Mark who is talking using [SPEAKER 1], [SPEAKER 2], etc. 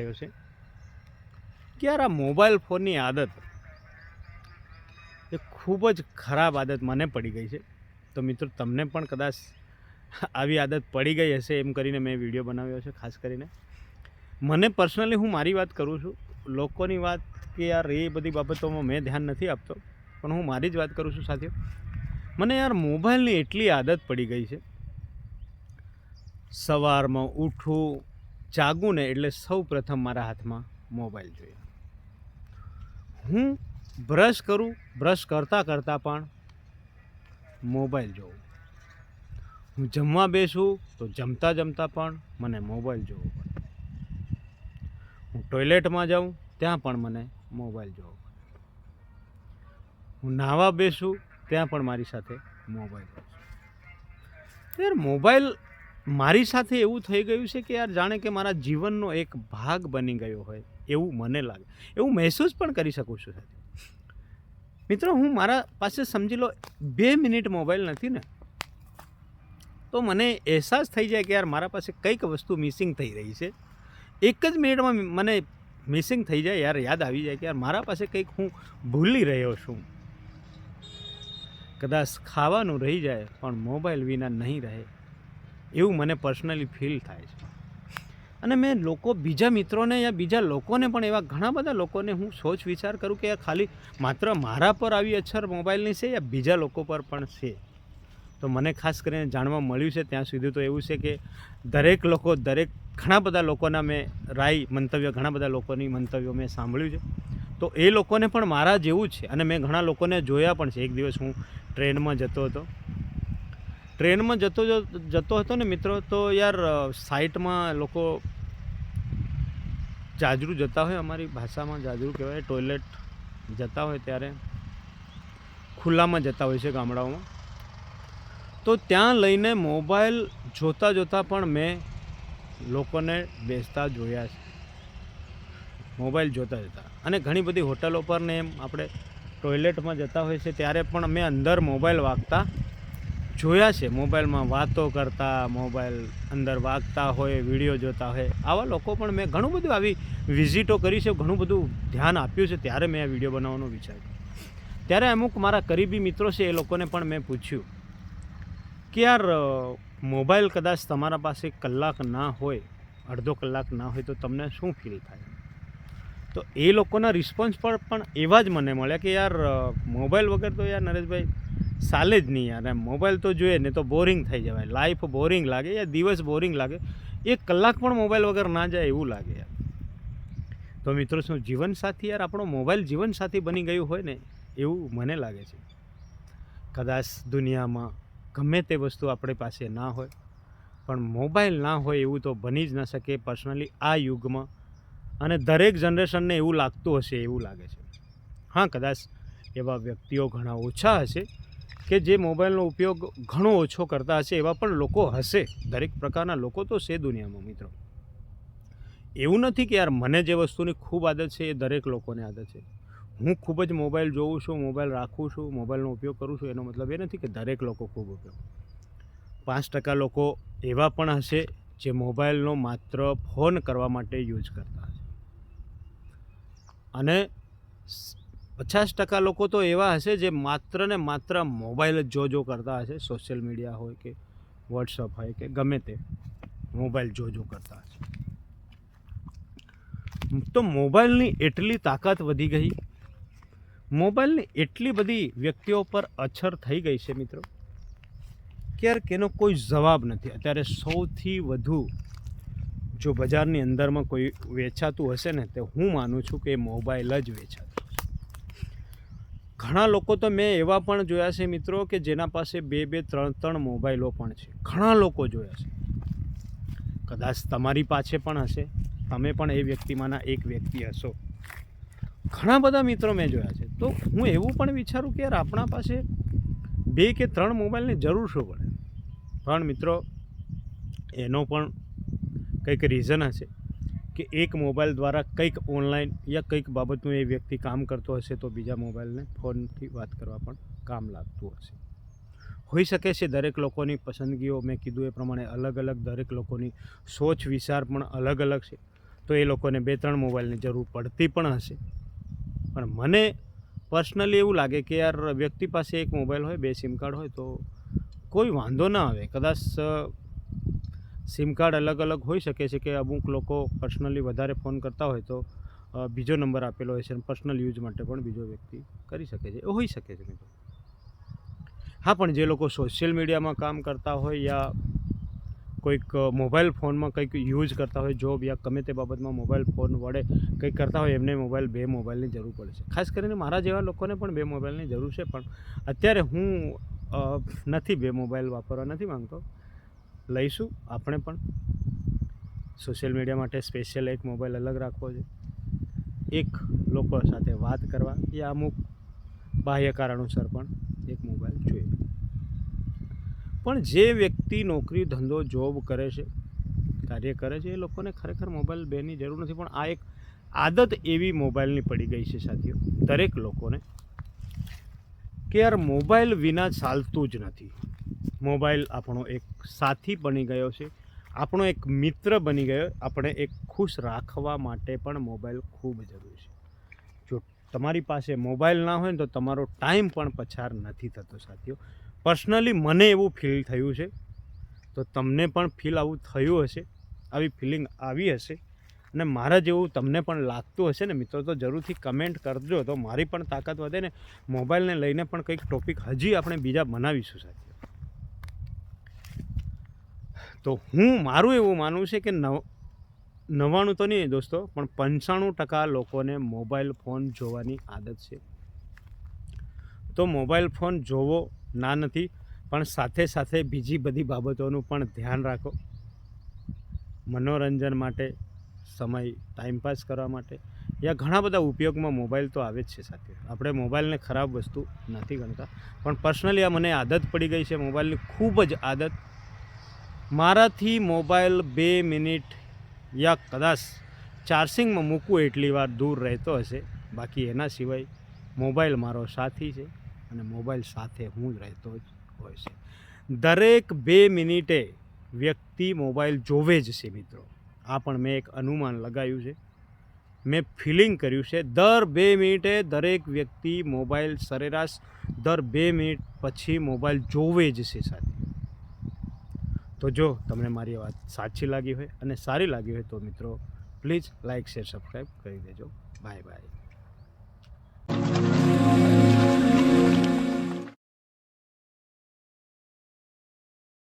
[SPEAKER 1] થયો છે? કે યાર આ મોબાઈલ ફોનની આદત, એ ખૂબ જ ખરાબ આદત મને પડી ગઈ છે. તો મિત્રો, તમને પણ કદાચ આવી આદત પડી ગઈ હશે એમ કરીને મેં વીડિયો બનાવ્યો છે, ખાસ કરીને. મને પર્સનલી હું મારી વાત કરું છું. લોકોની વાત કે યાર, એ બધી બાબતોમાં મેં ધ્યાન નથી આપતો, પણ હું મારી જ વાત કરું છું સાથીઓ. મને યાર મોબાઈલની એટલી આદત પડી ગઈ છે. સવારમાં ઉઠું જાગું ને એટલે સૌ પ્રથમ મારા હાથમાં મોબાઈલ જોઈએ. હું બ્રશ કરું, બ્રશ કરતાં કરતાં પણ મોબાઈલ જોઉં. હું જમવા બેસું તો જમતા જમતા પણ મને મોબાઈલ જોવો પડે. હું ટોયલેટમાં જાઉં ત્યાં પણ મને મોબાઈલ જોવો પડે. હું નાહવા બેસું ત્યાં પણ મારી સાથે મોબાઈલ યાર, મોબાઈલ મારી સાથે એવું થઈ ગયું છે કે યાર જાણે કે મારા જીવનનો એક ભાગ બની ગયો હોય, એવું મને લાગે. એવું મહેસૂસ પણ કરી શકું છું મિત્રો, હું મારા પાસે સમજી લો, બે મિનિટ મોબાઈલ નથી ને, તો મને અહેસાસ થઈ જાય કે યાર મારા પાસે કંઈક વસ્તુ મિસિંગ થઈ રહી છે. એક જ મિનિટમાં મને મિસિંગ થઈ જાય, યાર યાદ આવી જાય કે યાર મારા પાસે કંઈક હું ભૂલી રહ્યો છું. કદાચ ખાવાનું રહી જાય, પણ મોબાઈલ વિના નહીં રહે. એવું મને પર્સનલી ફીલ થાય છે. અને મેં લોકો, બીજા મિત્રોને યા બીજા લોકોને પણ એવા ઘણા બધા લોકોને હું સોચ વિચાર કરું કે ખાલી માત્ર મારા પર આવી અછર મોબાઈલની છે યા બીજા લોકો પર પણ છે? તો મને ખાસ કરીને જાણવા મળ્યું છે, ત્યાં સુધી તો એવું છે કે દરેક લોકો, દરેક ઘણા બધા લોકોના મેં રાય, મંતવ્ય, ઘણા બધા લોકોની મંતવ્યો મેં સાંભળ્યું છે. તો એ લોકોને પણ મારા જેવું છે. અને મેં ઘણા લોકોને જોયા પણ છે. એક દિવસ હું ટ્રેનમાં જતો હતો. ટ્રેનમાં જતો જતો હતો ને મિત્રો, તો યાર સાઈટમાં લોકો જાજરૂ જતા હોય, અમારી ભાષામાં જાજરૂ કહેવાય. ટોયલેટ જતા હોય ત્યારે, ખુલ્લામાં જતા હોય છે ગામડાઓમાં. તો ત્યાં લઈને મોબાઈલ જોતાં જોતાં પણ મેં લોકોને બેસતા જોયા છે. મોબાઈલ જોતા જતા. અને ઘણી બધી હોટલો પર ને એમ આપણે ટોયલેટમાં જતા હોય છે, ત્યારે પણ મેં અંદર મોબાઈલ વાગતા જોયા છે? મોબાઈલમાં વાતો કરતા, મોબાઈલ અંદર વાગતા હોય, વીડિયો જોતા હોય. આવા લોકો પણ મેં ઘણું બધું આવી વિઝિટો કરી છે, ઘણું બધું ધ્યાન આપ્યું છે, ત્યારે મેં આ વીડિયો બનાવવાનો વિચાર્યો. ત્યારે અમુક મારા કરીબી મિત્રો છે, એ લોકોને પણ મેં પૂછ્યું કે યાર મોબાઈલ કદાચ તમારા પાસે કલાક ના હોય, અડધો કલાક ના હોય, તો તમને શું ફીલ થાય? તો એ લોકોના રિસ્પોન્સ પર પણ એવા જ મને મળ્યા કે યાર મોબાઈલ વગર તો યાર નરેશભાઈ ચાલે જ નહીં યાર, એમ. મોબાઈલ તો જોઈએ ને તો બોરિંગ થઈ જવાય. લાઈફ બોરિંગ લાગે યા દિવસ બોરિંગ લાગે. એક કલાક પણ મોબાઈલ વગર ના જાય એવું લાગે યાર. તો મિત્રો, શું જીવનસાથી યાર આપણો મોબાઈલ જીવનસાથી બની ગયું હોય ને, એવું મને લાગે છે. કદાચ દુનિયામાં ગમે તે વસ્તુ આપણી પાસે ના હોય, પણ મોબાઈલ ના હોય એવું તો બની જ ન શકે પર્સનલી આ યુગમાં. અને દરેક જનરેશનને એવું લાગતું હશે એવું લાગે છે. હા, કદાચ એવા વ્યક્તિઓ ઘણા ઓછા હશે કે જે મોબાઈલનો ઉપયોગ ઘણો ઓછો કરતા હશે એવા પણ લોકો હશે. દરેક પ્રકારના લોકો તો છે દુનિયામાં, મિત્રો. એવું નથી કે યાર મને જે વસ્તુની ખૂબ આદત છે એ દરેક લોકોને આદત છે. હું ખૂબ જ મોબાઈલ જોઉં છું, મોબાઈલ રાખું છું, મોબાઈલનો ઉપયોગ કરું છું, એનો મતલબ એ નથી કે દરેક લોકો ખૂબ ઉપયોગ. પાંચ ટકા લોકો એવા પણ હશે જે મોબાઈલનો માત્ર ફોન કરવા માટે યુઝ કરતા હશે. અને પચાસ ટકા લોકો તો એવા હશે જે માત્ર ને માત્ર મોબાઈલ જ જો જો કરતા હશે, સોશિયલ મીડિયા હોય કે વોટ્સઅપ હોય કે ગમે તે, મોબાઈલ જો જો કરતા હશે. તો મોબાઈલની એટલી તાકાત વધી ગઈ. મોબાઈલની એટલી બધી વ્યક્તિઓ પર અછર થઈ ગઈ છે મિત્રો. ક્યારેક એનો કોઈ જવાબ નથી. અત્યારે સૌથી વધુ જો બજારની અંદરમાં કોઈ વેચાતું હશે ને, તો હું માનું છું કે મોબાઈલ જ વેચાતું ઘણા લોકો તો મેં એવા પણ જોયા છે મિત્રો કે જેના પાસે બે બે, ત્રણ ત્રણ મોબાઈલો પણ છે. ઘણા લોકો જોયા છે. કદાચ તમારી પાસે પણ હશે. તમે પણ એ વ્યક્તિમાંના એક વ્યક્તિ હશો. ઘણા બધા મિત્રો મેં જોયા છે. તો હું એવું પણ વિચારું કે યાર, આપણા પાસે બે કે ત્રણ મોબાઈલની જરૂર શું પડે? પણ મિત્રો, એનો પણ કંઈક રીઝન હશે. કે એક મોબાઈલ દ્વારા કંઈક ઓનલાઈન યા કંઈક બાબતનું એ વ્યક્તિ કામ કરતો હશે તો બીજા મોબાઈલને ફોનથી વાત કરવા પણ કામ લાગતું હશે. હોઈ શકે છે દરેક લોકોની પસંદગીઓ, મેં કીધું એ પ્રમાણે અલગ અલગ દરેક લોકોની સોચ વિચાર પણ અલગ અલગ છે. તો એ લોકોને બે ત્રણ મોબાઈલની જરૂર પડતી પણ હશે. પણ મને પર્સનલી એવું લાગે કે યાર વ્યક્તિ પાસે એક મોબાઈલ હોય, બે સિમ કાર્ડ હોય તો કોઈ વાંધો ના આવે. કદાચ સિમ કાર્ડ અલગ અલગ હોઈ શકે છે કે અમુક લોકો પર્સનલી વધારે ફોન કરતા હોય તો બીજો નંબર આપેલો હોય છે અને પર્સનલ યુઝ માટે પણ બીજો વ્યક્તિ કરી શકે છે. એ હોઈ શકે છે મિત્રો. હા, પણ જે લોકો સોશિયલ મીડિયામાં કામ કરતા હોય યા કોઈક મોબાઈલ ફોનમાં કંઈક યુઝ કરતા હોય જોબ યા ગમે તે બાબતમાં મોબાઈલ ફોન વડે કંઈક કરતા હોય, એમને મોબાઈલ બે મોબાઈલની જરૂર પડે છે. ખાસ કરીને મારા જેવા લોકોને પણ બે મોબાઈલની જરૂર છે, પણ અત્યારે હું નથી બે મોબાઈલ વાપરવા, નથી માંગતો. લઈશું. આપણે પણ સોશિયલ મીડિયા માટે સ્પેશિયલ એક મોબાઈલ અલગ રાખવો છે. એક લોકો સાથે વાત કરવા. એ અમુક બાહ્ય કારણોસર પણ એક મોબાઈલ જોઈએ. પણ જે વ્યક્તિ નોકરી, ધંધો, જોબ કરે છે, કાર્ય કરે છે, એ લોકોને ખરેખર મોબાઈલ બેની જરૂર નથી. પણ આ એક આદત એવી મોબાઈલની પડી ગઈ છે સાથીઓ, દરેક લોકોને, કે યાર મોબાઈલ વિના ચાલતું જ નથી. મોબાઈલ આપણો એક સાથી બની ગયો છે. આપણો એક મિત્ર બની ગયો. આપણે એક ખુશ રાખવા માટે પણ મોબાઈલ ખૂબ જરૂરી છે. જો તમારી પાસે મોબાઈલ ના હોય ને તો તમારો ટાઈમ પણ પછાર નથી થતો સાથીઓ. પર્સનલી મને એવું ફીલ થયું છે. તો તમને પણ ફીલ આવું થયું હશે. આવી ફિલિંગ આવી હશે. અને મારા જેવું તમને પણ લાગતું હશે ને મિત્રો, તો જરૂરથી કમેન્ટ કરજો. તો મારી પણ તાકાત વધે ને મોબાઈલને લઈને પણ કંઈક ટોપિક હજી આપણે બીજા બનાવીશું સાથે તો હું મારું એવું માનવું છે કે નવ નવ્વાણું તો નહીં દોસ્તો, પણ પંચાણું ટકા લોકોને મોબાઈલ ફોન જોવાની આદત છે. તો મોબાઈલ ફોન જોવો ના નથી, પણ સાથે સાથે બીજી બધી બાબતોનું પણ ધ્યાન રાખો. મનોરંજન માટે, સમય ટાઈમપાસ કરવા માટે, યા ઘણા બધા ઉપયોગમાં મોબાઈલ તો આવે જ છે સાથે. આપણે મોબાઈલને ખરાબ વસ્તુ નથી ગણતા, પણ પર્સનલી આ મને આદત પડી ગઈ છે, મોબાઈલની ખૂબ જ આદત મારાથી મોબાઈલ બે મિનિટ યા કદાચ ચાર્જિંગમાં મૂકવું એટલી વાર દૂર રહેતો હશે. બાકી એના સિવાય મોબાઈલ મારો સાથી છે અને મોબાઈલ સાથે હું જ રહેતો જ હોય છે. દરેક બે મિનિટે વ્યક્તિ મોબાઈલ જોવે જ છે મિત્રો. આ પણ મેં એક અનુમાન લગાવ્યું છે. મેં ફિલિંગ કર્યું છે, દર બે મિનિટે દરેક વ્યક્તિ મોબાઈલ સરેરાશ દર બે મિનિટ પછી મોબાઈલ જોવે જ છે સાથે. તો જો તમને મારી વાત સાચી લાગી હોય અને સારી લાગી હોય તો મિત્રો પ્લીઝ લાઇક શેર સબસ્ક્રાઈબ કરી દેજો. Bye bye